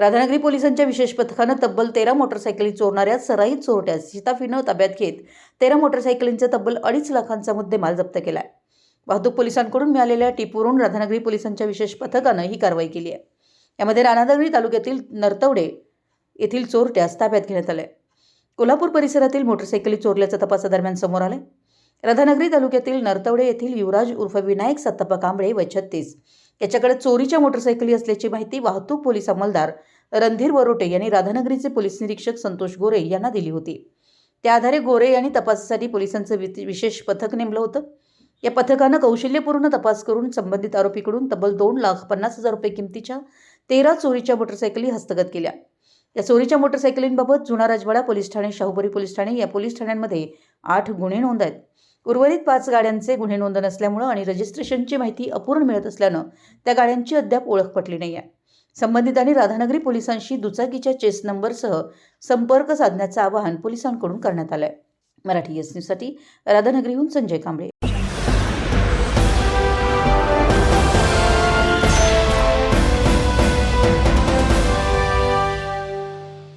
राधानगरी पोलिसांच्या विशेष पथकानं तब्बल तेरा मोटरसायकली चोरणाऱ्या सराईत चोरट्यास शिताफीनं ताब्यात घेत तेरा मोटरसायकलींचा तब्बल अडीच लाखांचा मुद्देमाल जप्त केला आहे वाहतूक पोलिसांकडून मिळालेल्या टिपवरून राधानगरी पोलिसांच्या विशेष पथकानं ही कारवाई केली आहे. यामध्ये राधानगरी तालुक्यातील नरतवडे येथील चोरट्यास ताब्यात घेण्यात आले कोल्हापूर परिसरातील मोटरसायकली चोरल्याच्या तपासादरम्यान समोर आले राधानगरी तालुक्यातील नरतवडे येथील युवराज उर्फ विनायक सत्तप्पा कांबळे व छत्तीस याच्याकडे चोरीच्या मोटरसायकली असल्याची माहिती वाहतूक पोलीस अंमलदार रणधीर वरोटे यांनी राधानगरीचे पोलीस निरीक्षक संतोष गोरे यांना दिली होती. त्या आधारे गोरे यांनी तपासासाठी पोलिसांचं वि- विशेष पथक नेमलं होतं. या पथकानं कौशल्यपूर्ण तपास करून संबंधित आरोपीकडून तब्बल दोन लाख पन्नास हजार रुपये किमतीच्या तेरा चोरीच्या मोटरसायकली हस्तगत केल्या. या चोरीच्या मोटरसायकलींबाबत जुना राजवाडा पोलीस ठाणे शाहूपुरी पोलीस ठाणे या पोलीस ठाण्यांमध्ये आठ गुन्हे नोंद आहेत. उर्वरित पाच गाड्यांचे गुन्हे नोंद नसल्यामुळं आणि रजिस्ट्रेशनची माहिती अपूर्ण मिळत असल्यानं त्या गाड्यांची अद्याप ओळख पटली नाही आहे संबंधितांनी राधानगरी पोलिसांशी दुचाकीच्या चेस नंबरसह संपर्क साधण्याचं आवाहन पोलिसांकडून करण्यात आलं आहे मराठी एस न्यूजसाठी राधानगरीहून संजय कांबळे.